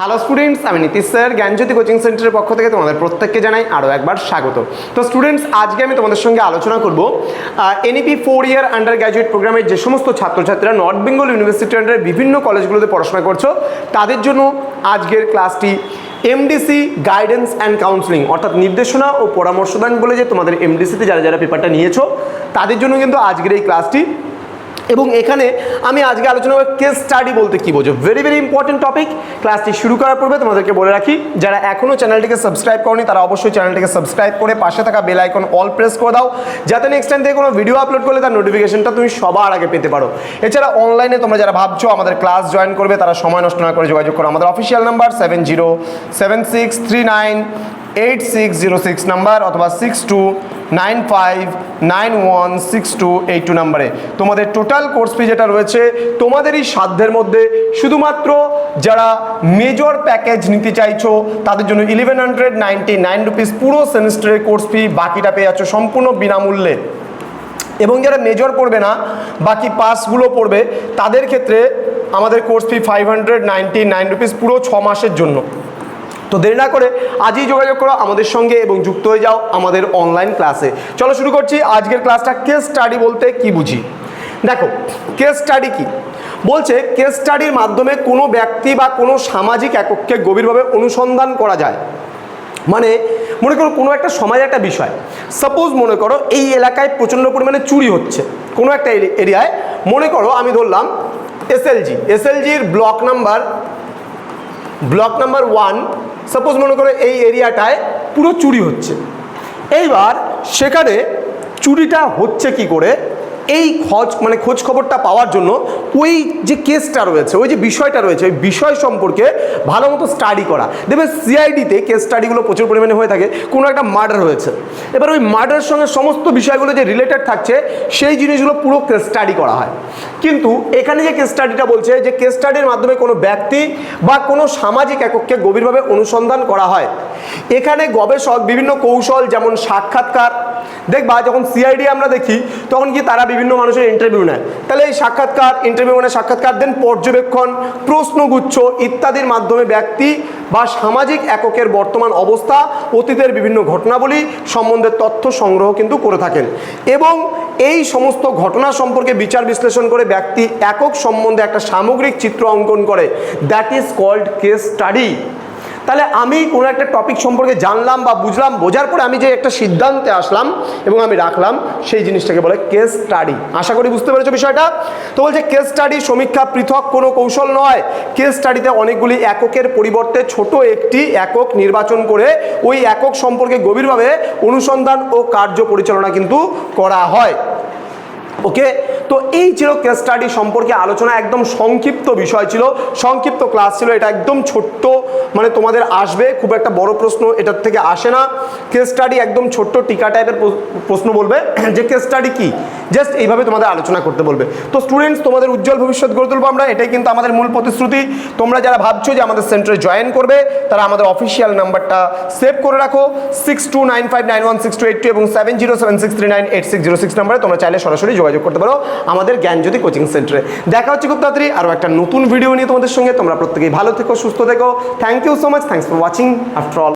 Hello students আমি Nitish sir, জ্ঞানজ্যোতি coaching সেন্টারের পক্ষ থেকে তোমাদের প্রত্যেককে জানাই আরও একবার স্বাগত। তো স্টুডেন্টস আজকে আমি তোমাদের সঙ্গে আলোচনা করব N E P four year undergraduate প্রোগ্রামের যে সমস্ত ছাত্রছাত্রীরা নর্থ বেঙ্গল ইউনিভার্সিটি আন্ডারে বিভিন্ন কলেজগুলোতে পড়াশোনা করছ, তাদের জন্য আজকের ক্লাসটি এমডিসি গাইডেন্স অ্যান্ড কাউন্সিলিং অর্থাৎ নির্দেশনা ও পরামর্শদান বলে যে তোমাদের এমডিসিতে যারা যারা পেপারটা নিয়েছো, তাদের জন্য কিন্তু আজকের এই ক্লাসটি এবং এখানে আমি আজকে আলোচনা করব কেস স্টাডি বলতে কি বোঝো। ভেরি ভেরি ইম্পর্টেন্ট টপিক ক্লাসটি শুরু করার পূর্বে তোমাদেরকে বলে রাখি, যারা এখনও চ্যানেলটিকে সাবস্ক্রাইব করনি, তারা অবশ্যই চ্যানেলটিকে সাবস্ক্রাইব করে পাশে থাকা বেল আইকন অল প্রেস করে দাও, যাতে নেক্সট টাইম থেকে কোনো ভিডিও আপলোড করলে তার নোটিফিকেশনটা তুমি সবার আগে পেতে পারো। এছাড়া অনলাইনে তোমরা যারা ভাবছ আমাদের ক্লাস জয়েন করবে, তারা সময় নষ্ট না করে যোগাযোগ করো। আমাদের official number seven zero seven six three nine eight six zero six number অথবা six two nine five nine one six two eight two নাম্বারে তোমাদের টোটাল কোর্স ফি যেটা রয়েছে, তোমাদেরই সাধ্যের মধ্যে শুধুমাত্র যারা মেজর প্যাকেজ নিতে চাইছো, তাদের জন্য eleven hundred ninety nine rupees পুরো সেমিস্টারের কোর্স ফি বাকিটা পেয়ে যাচ্ছ সম্পূর্ণ বিনামূল্যে। এবং যারা মেজর পড়বে না, বাকি পাসগুলো পড়বে, তাদের ক্ষেত্রে আমাদের course fee five hundred ninety nine rupees পুরো ছ মাসের জন্য। তো দেরি না করে আজই যোগাযোগ করো আমাদের সঙ্গে এবং যুক্ত হয়ে যাও আমাদের অনলাইন ক্লাসে চলো শুরু করছি আজকের ক্লাসটা কেস স্টাডি বলতে কি বুঝি? দেখো কেস স্টাডি কি? বলছে কেস স্টাডির মাধ্যমে কোনো ব্যক্তি বা কোনো সামাজিক একককে গভীরভাবে অনুসন্ধান করা যায়। মানে মনে করো কোনো একটা সমাজে একটা বিষয়। সাপোজ মনে করো এই এলাকায় প্রচণ্ড পরিমাণে চুরি হচ্ছে। কোনো একটা এরিয়ায়। মনে করো আমি ধরলাম এসএলজি এসএলজির block number block number one suppose মনে করো এই এরিয়াটায় পুরো চুরি হচ্ছে। এইবার সেখানে চুরিটা হচ্ছে কি করে? এই খোঁজ মানে খোঁজ খবরটা পাওয়ার জন্য ওই যে কেসটা রয়েছে, ওই যে বিষয়টা রয়েছে, ওই বিষয় সম্পর্কে ভালো মতো স্টাডি করা। দেখবে সিআইডিতে কেস স্টাডিগুলো প্রচুর পরিমাণে হয়ে থাকে, কোনো একটা মার্ডার হয়েছে। এবার ওই মার্ডারের সঙ্গে সমস্ত বিষয়গুলো যে রিলেটেড থাকছে, সেই জিনিসগুলো পুরো কেস স্টাডি করা হয়। কিন্তু এখানে যে কেস স্টাডিটা বলছে, যে কেস স্টাডির মাধ্যমে কোনো ব্যক্তি বা কোনো সামাজিক একককে গভীরভাবে অনুসন্ধান করা হয়। এখানে গবেষক বিভিন্ন কৌশল, যেমন সাক্ষাৎকার দেখবা যখন সিআইডি আমরা দেখি, তখন কি তারা বিভিন্ন মানুষের ইন্টারভিউ নেয়। তাহলে এই সাক্ষাৎকার ইন্টারভিউ মানে সাক্ষাৎকার দেন পর্যবেক্ষণ, প্রশ্নগুচ্ছ ইত্যাদির মাধ্যমে ব্যক্তি বা সামাজিক এককের বর্তমান অবস্থা, অতীতের বিভিন্ন ঘটনাবলী সম্বন্ধে তথ্য সংগ্রহ কিন্তু করে থাকেন। এবং এই সমস্ত ঘটনা সম্পর্কে বিচার বিশ্লেষণ করে ব্যক্তি একক সম্বন্ধে একটা সামগ্রিক চিত্র অঙ্কন করে। That is called case study তাহলে আমি কোনো একটা টপিক সম্পর্কে জানলাম বা বুঝলাম, বোঝার পরে আমি যে একটা সিদ্ধান্তে আসলাম এবং আমি রাখলাম, সেই জিনিসটাকে বলে কেস স্টাডি আশা করি বুঝতে পেরেছ বিষয়টা? তো বলছে কেস স্টাডি সমীক্ষা পৃথক কোনো কৌশল নয়। কেস স্টাডিতে অনেকগুলি এককের পরিবর্তে ছোট একটি একক নির্বাচন করে ওই একক সম্পর্কে গভীরভাবে অনুসন্ধান ও কার্য পরিচালনা কিন্তু করা হয়। ওকে তো এই ছিল কেস স্টাডি সম্পর্কে আলোচনা, একদম সংক্ষিপ্ত বিষয় ছিল। সংক্ষিপ্ত ক্লাস ছিল, এটা একদম ছোট্ট মানে তোমাদের আসবে, খুব একটা বড় প্রশ্ন এটার থেকে আসে না। কেস স্টাডি একদম ছোট্ট টিকা টাইপের প্রশ্ন বলবে, যে কেস স্টাডি কি? জাস্ট এইভাবে তোমাদের আলোচনা করতে বলবে। তো স্টুডেন্টস তোমাদের উজ্জ্বল ভবিষ্যৎ গড়ে তুলবো আমরা, এটাই কিন্তু আমাদের মূল প্রতিশ্রুতি। তোমরা যারা ভাবছ যে আমাদের সেন্টারে জয়েন করবে, তারা আমাদের অফিসিয়াল নাম্বারটা সেভ করে রাখো। Six two nine five nine one six two eight two এবং seven zero seven six three nine eight six zero six নাম্বারে তোমরা চাইলে সরাসরি যোগাযোগ করতে পারো আমাদের জ্ঞানজ্যোতি কোচিং সেন্টারে দেখা হচ্ছে খুব তাড়াতাড়ি আরও একটা নতুন ভিডিও নিয়ে তোমাদের সঙ্গে। তোমরা প্রত্যেকেই ভালো থেকো, সুস্থ থেকো। Thank you so much thanks for watching after all